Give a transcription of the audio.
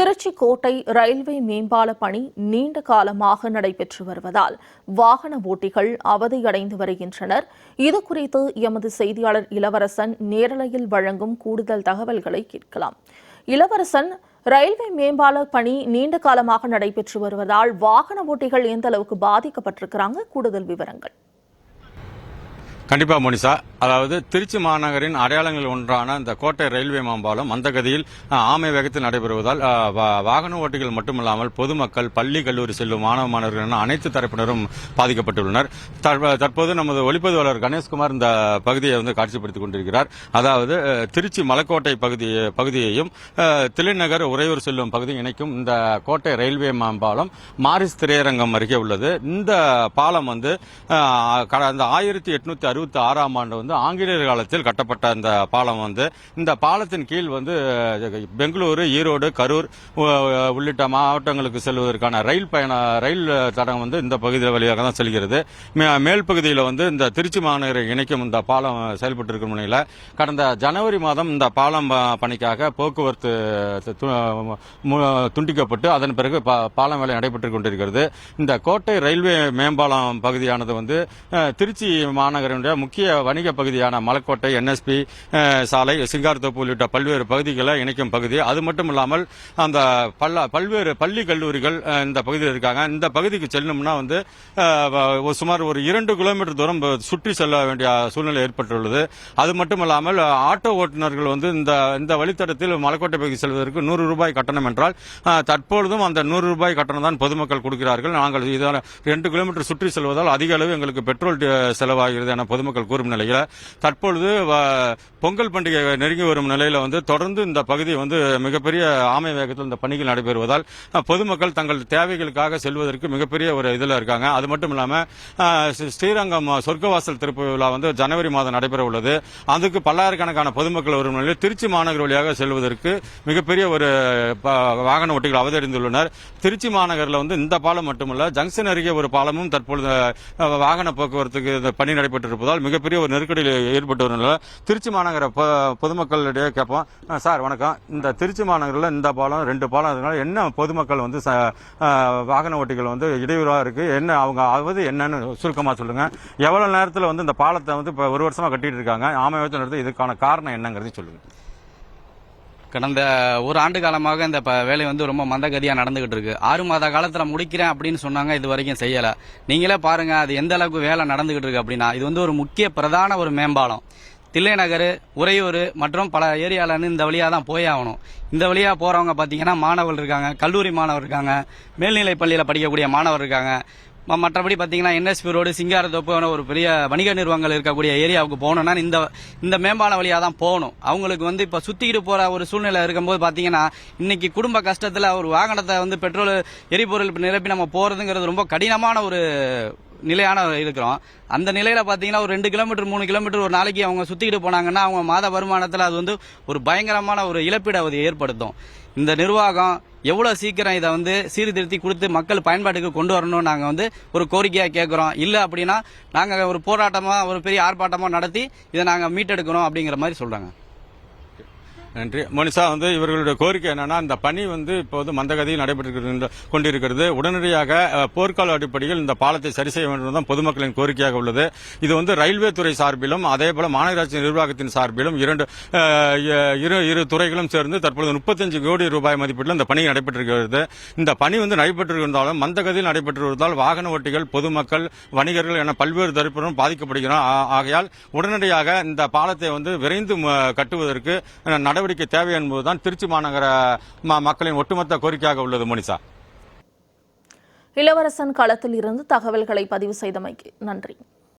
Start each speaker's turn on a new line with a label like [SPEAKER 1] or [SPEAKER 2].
[SPEAKER 1] திருச்சி கோட்டை ரயில்வே மேம்பால பணி நீண்ட காலமாக நடைபெற்று வருவதால் வாகன ஓட்டிகள் அவதியடைந்து வருகின்றனர். இதுகுறித்து எமது செய்தியாளர் இளவரசன் நேரலையில் வழங்கும் கூடுதல் தகவல்களை கேட்கலாம். இளவரசன் ரயில்வே மேம்பால பணி நீண்ட காலமாக நடைபெற்று வருவதால் வாகன ஓட்டிகள் எந்த அளவுக்கு பாதிக்கப்பட்டிருக்கிறாங்க? கூடுதல் விவரங்கள்.
[SPEAKER 2] கண்டிப்பா மோனிசா அதாவது திருச்சி மாநகரின் அடையாளங்களில் ஒன்றான இந்த கோட்டை ரயில்வே மேம்பாலம் மந்தகதியில் கதியில் ஆமை வேகத்தில் நடைபெறுவதால் வாகன ஓட்டிகள் மட்டுமல்லாமல் பொதுமக்கள் பள்ளி கல்லூரி செல்லும் மாணவ மாணவர்கள் என அனைத்து தரப்பினரும் பாதிக்கப்பட்டுள்ளனர். தற்போது நமது ஒளிப்பதிவாளர் கணேஷ்குமார் இந்த பகுதியை வந்து காட்சிப்படுத்திக் கொண்டிருக்கிறார். அதாவது திருச்சி மலைக்கோட்டை பகுதி பகுதியையும் அஹ், தில்லைநகர் உறையூர் செல்லும் பகுதி இணைக்கும் இந்த கோட்டை ரயில்வே மேம்பாலம் மாரிஸ் திரையரங்கம் அருகே உள்ளது. இந்த பாலம் வந்து கடந்த ஆயிரத்தி எட்நூத்தி அறுபத்தி ஆறாம் ஆண்டு வந்து ஆங்கிலேயர் காலத்தில் கட்டப்பட்ட இந்த பாலம் வந்து இந்த பாலத்தின் கீழ் வந்து பெங்களூரு ஈரோடு கரூர் உள்ளிட்ட மாவட்டங்களுக்கு செல்வதற்கான ரயில் பயண ரயில் தடம் வந்து இந்த பகுதி வழியாக தான் செல்கிறது. மே- மேல் பகுதியில் வந்து இந்த திருச்சி மாநகரை இணைக்கும் இந்த பாலம் செயல்பட்டு இருக்கும் நிலையில் கடந்த ஜனவரி மாதம் இந்த பாலம் ப- பணிக்காக போக்குவரத்து துண்டிக்கப்பட்டு அதன் பிறகு பாலம் வேலை நடைபெற்றுக் கொண்டிருக்கிறது. இந்த கோட்டை ரயில்வே மேம்பாலம் பகுதியானது வந்து திருச்சி மாநகரினுடைய முக்கிய வணிக பகுதியான மலக்கோட்டை என்எஸ்பி சாலை சிங்காரத்தோப்பு உள்ளிட்ட பல்வேறு பகுதிகளை இணைக்கும் பகுதி. அது மட்டும் இல்லாமல் அந்த பல்ல பல்வேறு பள்ளி கல்லூரிகள் இந்த பகுதியில் இருக்காங்க. இந்த பகுதிக்கு செல்லணும்னா வந்து சுமார் ஒரு இரண்டு கிலோமீட்டர் தூரம் சுற்றி செல்ல வேண்டிய சூழ்நிலை ஏற்பட்டுள்ளது. அது மட்டும் இல்லாமல் ஆட்டோ ஓட்டுநர்கள் வந்து இந்த இந்த வழித்தடத்தில் மலைக்கோட்டை பகுதி செல்வதற்கு நூறு ரூபாய் கட்டணம் என்றால் தற்பொழுதும் அந்த நூறு ரூபாய் கட்டணம் தான் பொதுமக்கள் கொடுக்கிறார்கள். நாங்கள் இதால் ரெண்டு கிலோமீட்டர் சுற்றி செல்வதால் அதிக அளவு எங்களுக்கு பெட்ரோல் செலவாகிறது என பொதுமக்கள் கூறும் நிலையில் தற்பொழுது வ- பொங்கல் பண்டிகை நெருங்கி வரும் நிலையில் வந்து தொடர்ந்து இந்த பகுதி வந்து மிகப்பெரிய ஆமை வேகத்தில் இந்த பணிகள் நடைபெறுவதால் பொதுமக்கள் தங்கள் தேவைகளுக்காக செல்வதற்கு மிகப்பெரிய ஒரு இதில் இருக்காங்க. அது மட்டும் இல்லாமல் ஸ்ரீ- ஸ்ரீரங்கம் சொர்க்கவாசல் திருப்பு விழா வந்து ஜனவரி மாதம் நடைபெற உள்ளது. அதுக்கு பல்லாயிரக்கணக்கான பொதுமக்கள் வரும் நிலையில் திருச்சி மாநகர் வழியாக செல்வதற்கு மிகப்பெரிய ஒரு வாகன ஓட்டிகள் அவதரிந்துள்ளனர் திருச்சி மாநகரில் வந்து இந்த பாலம் மட்டுமல்ல ஜங்ஷன் அருகே ஒரு பாலமும் தற்பொழுது வாகன போக்குவரத்துக்கு இந்த பணி நடைபெற்றிருப்பதால் மிகப்பெரிய ஒரு நெருக்கடியில் ஏற்பட்டு வரும் திருச்சி மாநகர பொதுமக்களிடையே கேட்போம். சார் வணக்கம். இந்த திருச்சி மாநகரில் இந்த பாலம் ரெண்டு பாலம் அதனால என்ன பொதுமக்கள் வந்து ச- வாகன ஓட்டிகள் வந்து இடையூறாக இருக்குது என்ன அவங்க அவது என்னன்னு சுருக்கமாக சொல்லுங்கள் எவ்வளோ நேரத்தில் வந்து இந்த பாலத்தை வந்து இப்போ ஒரு வருஷமாக கட்டிகிட்டு இருக்காங்க? ஆமை வச்சு இதுக்கான காரணம் என்னங்கிறது சொல்லுங்கள்
[SPEAKER 3] கடந்த ஒரு ஆண்டு காலமாக இந்த வேலை வந்து ரொம்ப மந்தகதியாக நடந்துகிட்டு இருக்கு. ஆறு மாத காலத்தில் முடிக்கிறேன் அப்படின்னு சொன்னாங்க இது வரைக்கும் செய்யலை. நீங்களே பாருங்க அது எந்த அளவுக்கு வேலை நடந்துகிட்டு இருக்கு அப்படின்னா இது வந்து ஒரு முக்கிய பிரதான ஒரு மேம்பாலம். தில்லைநகர் உறையூர் மற்றும் பல ஏரியாவிலேருந்து இந்த வழியாக தான் போய் ஆகணும். இந்த வழியாக போகிறவங்க பார்த்தீங்கன்னா மாணவர்கள் இருக்காங்க கல்லூரி மாணவர் இருக்காங்க மேல்நிலை பள்ளியில் படிக்கக்கூடிய மாணவர் இருக்காங்க. மற்றபடி பார்த்தீங்கன்னா என்எஸ்பி ரோடு சிங்காரத்தோப்பு ஒரு பெரிய வணிக நிறுவனங்கள் இருக்கக்கூடிய ஏரியாவுக்கு போகணும்னா இந்த இந்த மேம்பால வழியாக தான் போகணும். அவங்களுக்கு வந்து இப்போ சுற்றிக்கிட்டு போகிற ஒரு சூழ்நிலை இருக்கும்போது பார்த்தீங்கன்னா இன்னைக்கு குடும்ப கஷ்டத்தில் ஒரு வாகனத்தை வந்து பெட்ரோல் எரிபொருள் நிரப்பி நம்ம போகிறதுங்கிறது ரொம்ப கடினமான ஒரு நிலையான இருக்கிறோம். அந்த நிலையில் பார்த்தீங்கன்னா ஒரு ரெண்டு கிலோமீட்டர் மூணு கிலோமீட்டர் ஒரு நாளைக்கு அவங்க சுற்றிக்கிட்டு போனாங்கன்னா அவங்க மாத வருமானத்தில் அது வந்து ஒரு பயங்கரமான ஒரு இழப்பீடு அது ஏற்படுத்தும். இந்த நிர்வாகம் எவ்வளோ சீக்கிரம் இதை வந்து சீர்திருத்தி கொடுத்து மக்கள் பயன்பாட்டுக்கு கொண்டு வரணும்னு நாங்கள் வந்து ஒரு கோரிக்கையாக கேட்குறோம் இல்லை அப்படின்னா நாங்கள் ஒரு போராட்டமாக ஒரு பெரிய ஆர்ப்பாட்டமாக நடத்தி இதை நாங்கள் மீட்டெடுக்கணும் அப்படிங்கிற மாதிரி சொல்கிறாங்க
[SPEAKER 2] நன்றி. மோனிசா வந்து இவர்களுடைய கோரிக்கை என்னன்னா இந்த பணி வந்து இப்போது மந்தகதியில் நடைபெற்று கொண்டிருக்கிறது. உடனடியாக போர்க்கால அடிப்படையில் இந்த பாலத்தை சரி செய்ய வேண்டும் தான் பொதுமக்களின் கோரிக்கையாக உள்ளது. இது வந்து ரயில்வே துறை சார்பிலும் அதேபோல மாநகராட்சி நிர்வாகத்தின் சார்பிலும் இரண்டு இரு இரு துறைகளும் சேர்ந்து தற்பொழுது முப்பத்தஞ்சு கோடி ரூபாய் மதிப்பீட்டில் இந்த பணி நடைபெற்றிருக்கிறது. இந்த பணி வந்து நடைபெற்றிருந்தாலும் மந்தகதியில் நடைபெற்று வருவதால் வாகன ஓட்டிகள் பொதுமக்கள் வணிகர்கள் என பல்வேறு தரப்பினரும் பாதிக்கப்படுகிறோம் ஆகையால் உடனடியாக இந்த பாலத்தை வந்து விரைந்து கட்டுவதற்கு நட நடவடிக்கை தேவை என்பதுதான் திருச்சி மாநகர மக்களின் ஒட்டுமொத்த கோரிக்கையாக உள்ளது மோனிசா.
[SPEAKER 1] இளவரசன் களத்தில் இருந்து தகவல்களை பதிவு செய்தமைக்கு நன்றி.